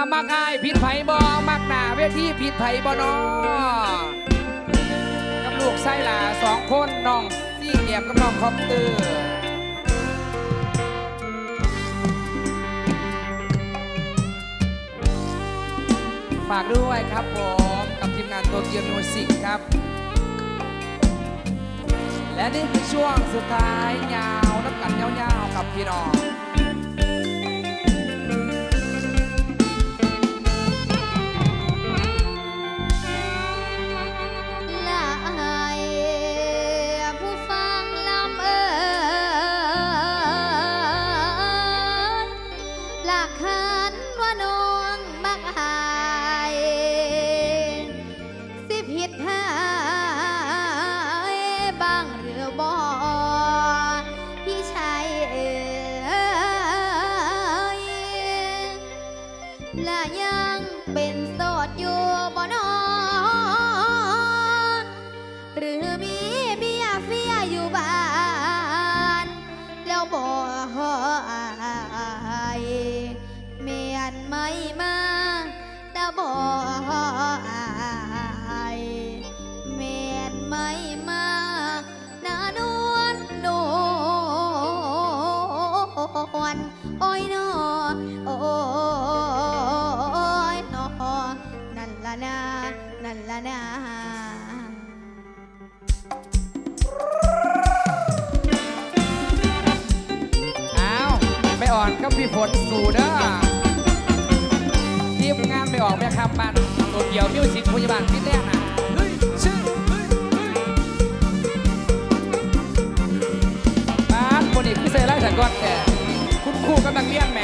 อามักอายผิดไผบ่เอามักหนาเวทีผิดไผบ่นอกับลูกไส้หลาสองคนน้องนี่เงียบกับน้องคอปเตอร์ฝากด้วยครับผมกับทีมงานตัวเกียวมิวสิกครับ และนี่คือช่วงสุดท้ายยาวนับกันยาวๆกับพี่น้อง นาอ้าวไม่อ่อนก็พี่ฝนสู่เด้อทีมงานไม่ออกไม่คำบันโตเกี่ยวมิวสิกพยาบาลที่แรกน่อบ้านคนอีกพี่เซร่าสก่อนแต่คุณครูกำลังเลี้ยงแหม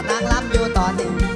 ากนางลำอยู่ต่อหนึ่ง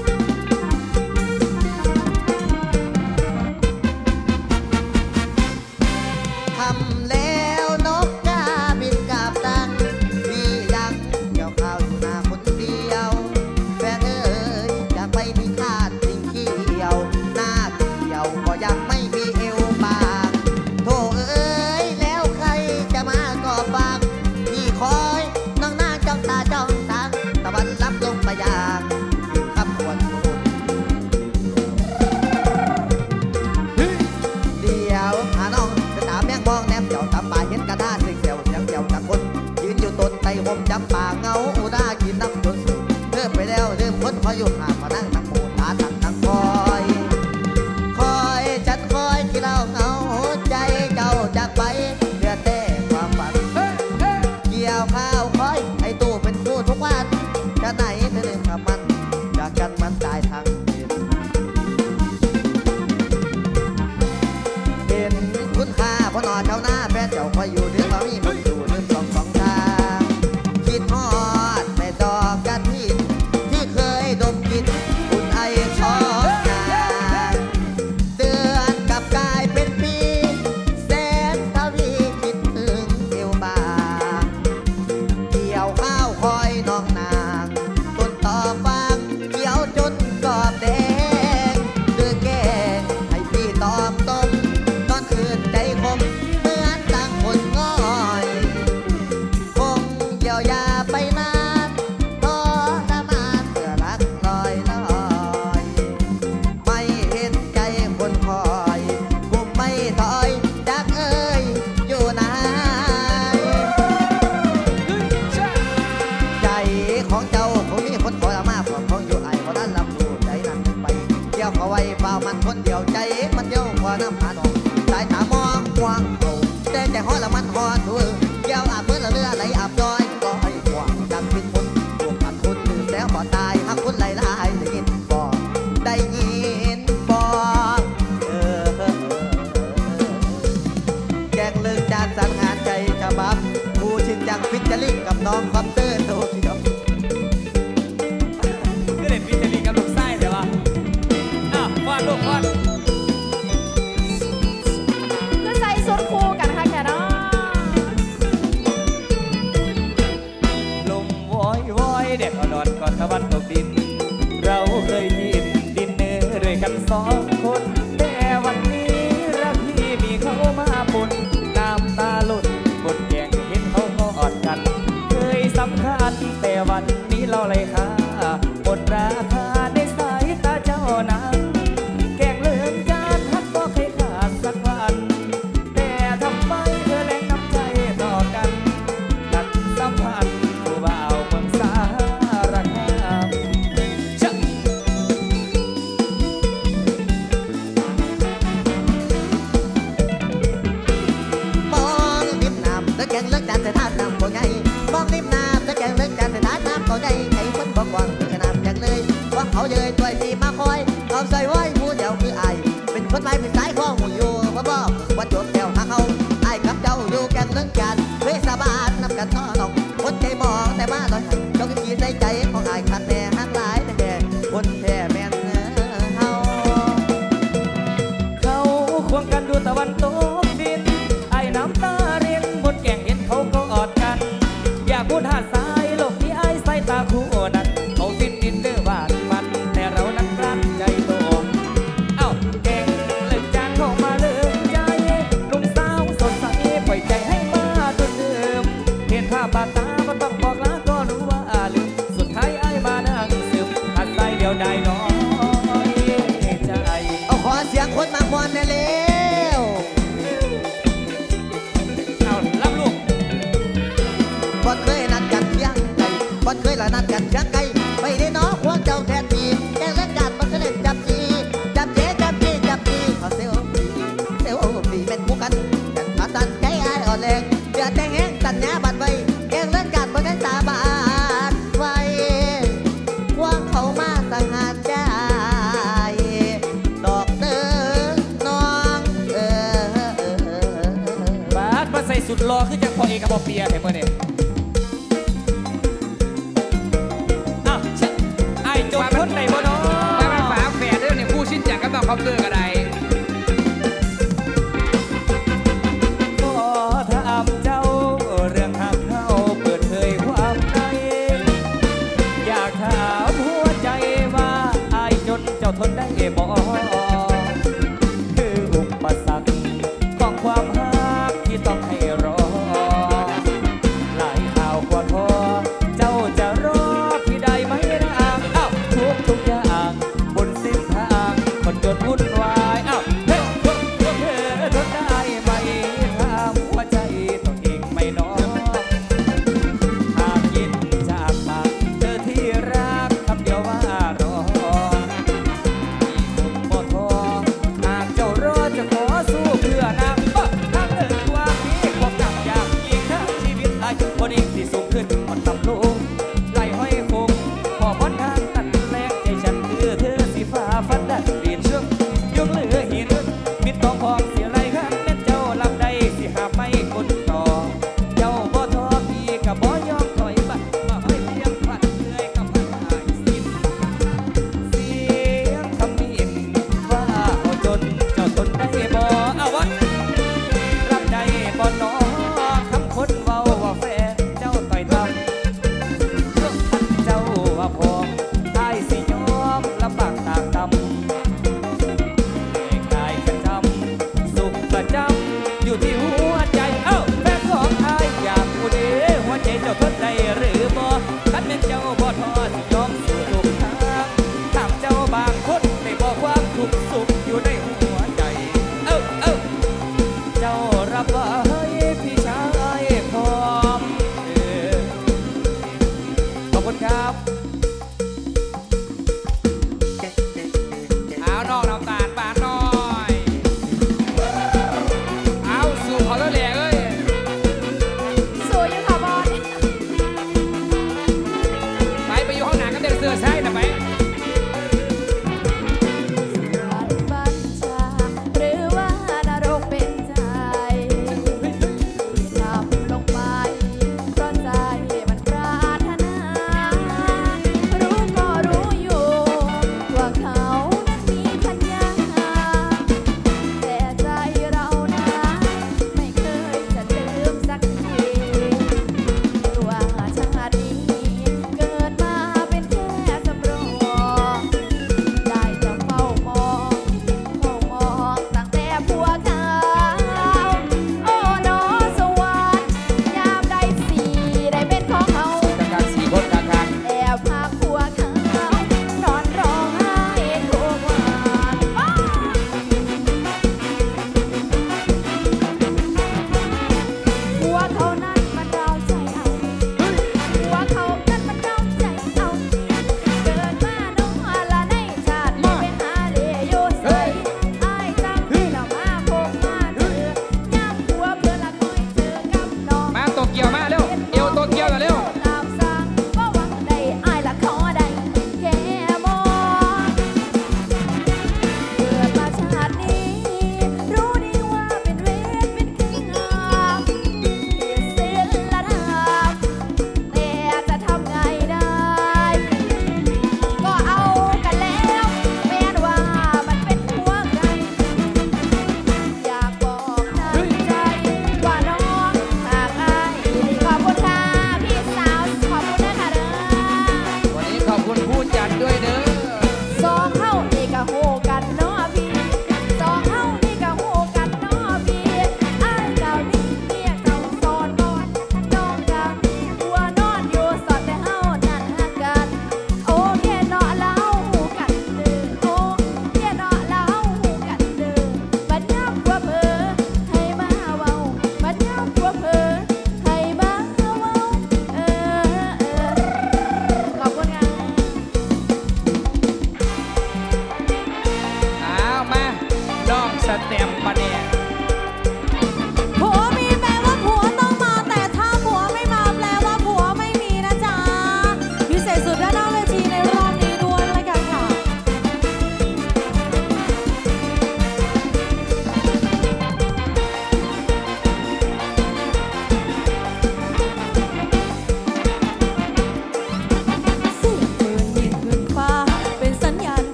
นพยุนอามานั่งนั่งโมตาสัง บ่เปียเห็นมื่น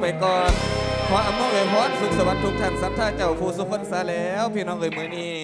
ไปก่อนขออำนวยพรสุขสวัสดิ์ทุกท่านสัทธาเจ้าผู้สุขคนสาแล้ว พี่น้องเอ๋ยมือนี้